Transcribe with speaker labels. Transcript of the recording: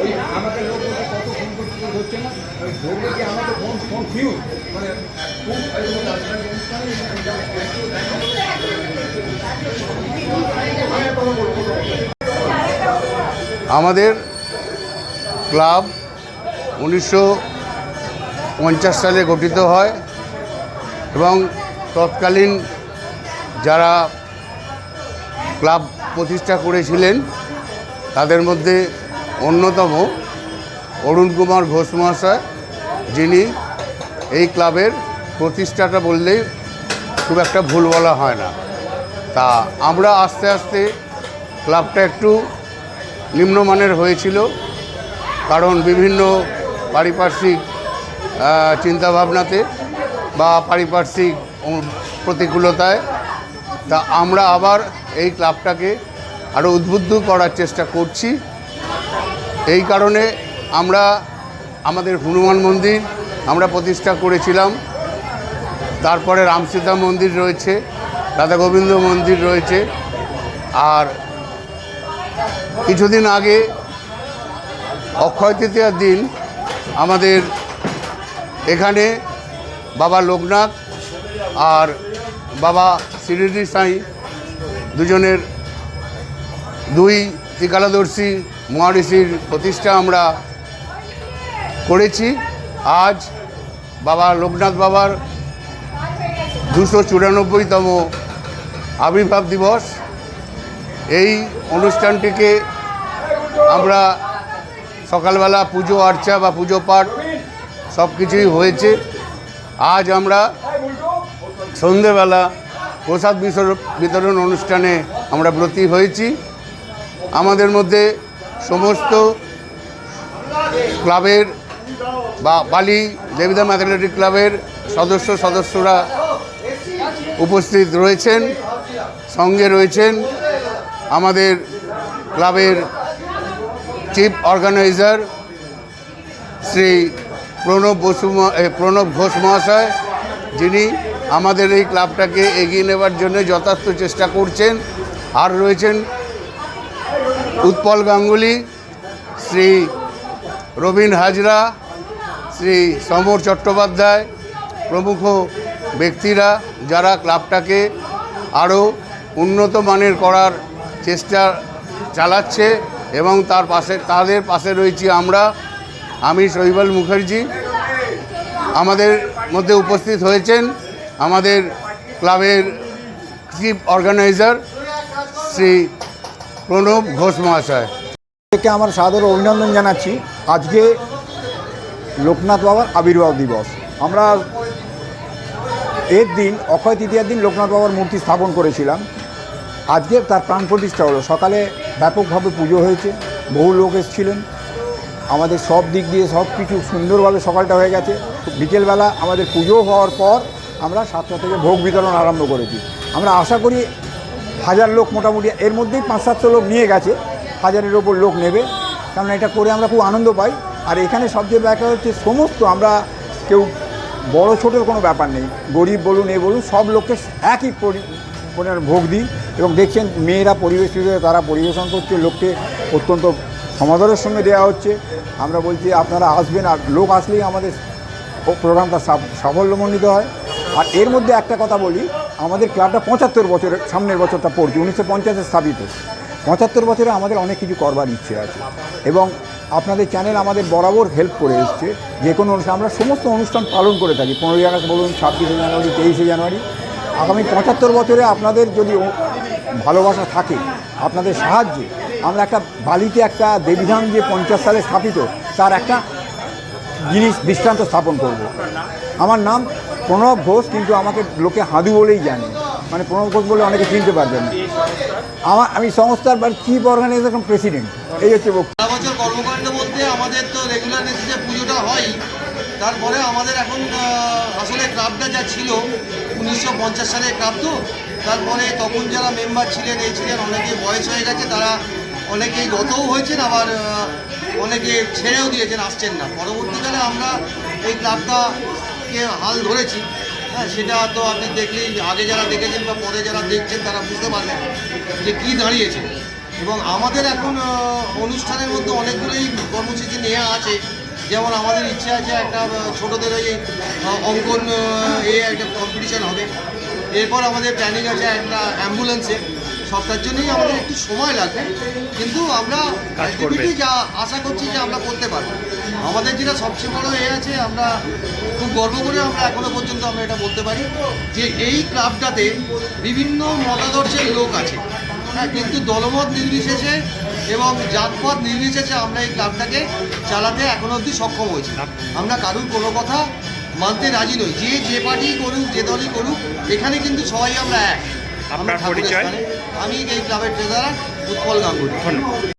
Speaker 1: ওই লোক কত ফোন কেউ ধরছে না। ওই কি ফোন ফোন ফিউ মানে
Speaker 2: আমাদের ক্লাব উনিশশো পঞ্চাশ সালে গঠিত হয় এবং তৎকালীন যারা ক্লাব প্রতিষ্ঠা করেছিলেন, তাদের মধ্যে অন্যতম অরুণ কুমার ঘোষ মহাশয়, যিনি এই ক্লাবের প্রতিষ্ঠাটা বললেই খুব একটা ভুল বলা হয় না। তা আমরা আস্তে আস্তে ক্লাবটা একটু নিম্নমানের হয়েছিল, কারণ বিভিন্ন পারিপার্শ্বিক চিন্তাভাবনাতে বা পারিপার্শ্বিক প্রতিকূলতায়। তা আমরা আবার এই ক্লাবটাকে আরও উদ্বুদ্ধ করার চেষ্টা করছি। এই কারণে আমরা আমাদের হনুমান মন্দির আমরা প্রতিষ্ঠা করেছিলাম। তারপরে রামসীতা মন্দির রয়েছে, রাধা গোবিন্দ মন্দির রয়েছে। আর কিছুদিন আগে অক্ষয় তৃতীয়ার দিন আমাদের এখানে বাবা লোকনাথ আর বাবা শিরিডি সাঁই দুজনের দুই ত্রিকালাদর্শী মহারিষির প্রতিষ্ঠা আমরা করেছি। আজ বাবা লোকনাথ বাবার দুশো চুরানব্বইতম আবির্ভাব দিবস। এই অনুষ্ঠানটিকে আমরা সকালবেলা পুজো আর্চা বা পুজো পাঠ সব কিছুই হয়েছে। আজ আমরা সন্ধেবেলা প্রসাদ বিতরণ অনুষ্ঠানে আমরা ব্রতী হয়েছি। আমাদের মধ্যে সমস্ত ক্লাবের বা বালি দেবিদাম অ্যাথলেটিক ক্লাবের সদস্য সদস্যরা উপস্থিত রয়েছেন, সঙ্গে রয়েছেন আমাদের ক্লাবের চিফ অর্গানাইজার শ্রী প্রণব বসু প্রণব ঘোষ মহাশয়, যিনি আমাদের এই ক্লাবটাকে এগিয়ে নেবার জন্য যথার্থ চেষ্টা করছেন। আর রয়েছেন উৎপল গাঙ্গুলি, শ্রী রবীন হাজরা, শ্রী সমর চট্টোপাধ্যায় প্রমুখ ব্যক্তিরা যারা ক্লাবটাকে আরও উন্নত মানের করার চেষ্টা চালাচ্ছে এবং তার পাশে, তাদের পাশে রয়েছি আমরা আমি শৈবাল মুখার্জি। আমাদের মধ্যে উপস্থিত হয়েছেন আমাদের ক্লাবের চিফ অর্গানাইজার শ্রী প্রণব ঘোষ মহাশয়।
Speaker 3: থেকে আমার সাদর অভিনন্দন জানাচ্ছি। আজকে লোকনাথ বাবার আবির্ভাব দিবস। আমরা এর দিন, অক্ষয় তৃতীয়ার দিন লোকনাথ বাবার মূর্তি স্থাপন করেছিলাম। আজকে তার প্রাণ প্রতিষ্ঠা হলো। সকালে ব্যাপকভাবে পুজো হয়েছে। বহু লোক এসেছিলেন। আমাদের সব দিক দিয়ে সব কিছু সুন্দরভাবে সকালটা হয়ে গেছে। বিকেলবেলা আমাদের পুজো হওয়ার পর আমরা সাতটা থেকে ভোগ বিতরণ আরম্ভ করেছি। আমরা আশা করি হাজার লোক মোটামুটি, এর মধ্যেই পাঁচ সাতশো লোক নিয়ে গেছে। হাজারের ওপর লোক নেবে। কারণ এটা করে আমরা খুব আনন্দ পাই। আর এখানে সবচেয়ে ব্যাপার হচ্ছে সমস্ত আমরা কেউ বড় ছোটোর কোনো ব্যাপার নেই। গরিব বলুন, এ বলুন, সব লোককে একই পরি- পরিমাণে ভোগ দিই এবং দেখছেন মেয়েরা পরিবেশিত হয়ে তারা পরিবেশন করছে, লোককে অত্যন্ত সমাদরের সঙ্গে দেওয়া হচ্ছে। আমরা বলছি আপনারা আসবেন আর লোক আসলেই আমাদের প্রোগ্রামটা সাফ- সাফল্যমণ্ডিত হয়। আর এর মধ্যে একটা কথা বলি, আমাদের ক্লাবটা পঁচাত্তর বছরের, সামনের বছরটা পড়ছে, উনিশশো পঞ্চাশে স্থাপিত পঁচাত্তর বছরে আমাদের অনেক কিছু করবার ইচ্ছে আছে এবং আপনাদের চ্যানেল আমাদের বরাবর হেল্প করে এসছে। যে কোনো অনুষ্ঠান, আমরা সমস্ত অনুষ্ঠান পালন করে থাকি। পনেরোই আগস্ট বলুন, ছাব্বিশে জানুয়ারি, তেইশে জানুয়ারি। আগামী পঁচাত্তর বছরে আপনাদের যদি ভালোবাসা থাকে, আপনাদের সাহায্যে, আমরা একটা বালিতে একটা দেবীধাম যে পঞ্চাশ সালে স্থাপিত, তার একটা জিনিস দৃষ্টান্ত স্থাপন করব। আমার নাম প্রণব ঘোষ কিন্তু আমাকে লোকে হাঁদু বলেই জানে। মানে প্রণব ঘোষ বলে অনেকে চিনতে পারবেন না। আমার, আমি সংস্থার বা চিফ অর্গানাইজেশন প্রেসিডেন্ট এই হচ্ছে বক্তব্য।
Speaker 4: বছর কর্মকাণ্ড বলতে আমাদের তো রেগুলার বেসিসে পুজোটা হয়। তারপরে আমাদের এখন আসলে ক্লাবটা যা ছিল, উনিশশো পঞ্চাশ সালের ক্লাব তো, তারপরে তখন যারা মেম্বার ছিলেন, এই ছিলেন অনেকে বয়স হয়ে গেছে, তারা অনেকেই গতও হয়েছেন, আবার অনেকে ছেড়েও দিয়েছেন, আসছেন না। পরবর্তীকালে আমরা এই ক্লাবটাকে হাল ধরেছি। হ্যাঁ সেটা তো আপনি দেখলেই আগে যারা দেখেছেন বা পরে যারা দেখছেন তারা বুঝতে পারবেন যে কী দাঁড়িয়েছে। এবং আমাদের এখন অনুষ্ঠানের মধ্যে অনেকগুলোই কর্মসূচি নেওয়া আছে। যেমন আমাদের ইচ্ছে আছে একটা ছোটদের ওই অঙ্কন এ একটা কম্পিটিশান হবে। এরপর আমাদের প্ল্যানিং আছে একটা অ্যাম্বুলেন্সে সবটার জন্যই আমাদের একটু সময় লাগবে। কিন্তু আমরা যা আশা করছি যে আমরা করতে পারব। আমাদের যেটা সবচেয়ে বড় এ আছে আমরা খুব গর্ব করে আমরা এখনও পর্যন্ত আমরা এটা বলতে পারি যে এই ক্লাবটাতে বিভিন্ন মতাদর্শের লোক আছে। হ্যাঁ কিন্তু দলমত নির্বিশেষে এবং জাতপাত নির্বিশেষে আমরা এই ক্লাবটাকে চালাতে এখনও অবধি সক্ষম হয়েছি। আমরা কারুর কোনো কথা মানতে রাজি নই। যে যে পার্টি করুক যে দলই করুক এখানে কিন্তু সবাই আমরা এক। আমরা আমি এই ক্লাবের ট্রেজারার উৎপল গাঙ্গুলি।
Speaker 5: ধন্যবাদ।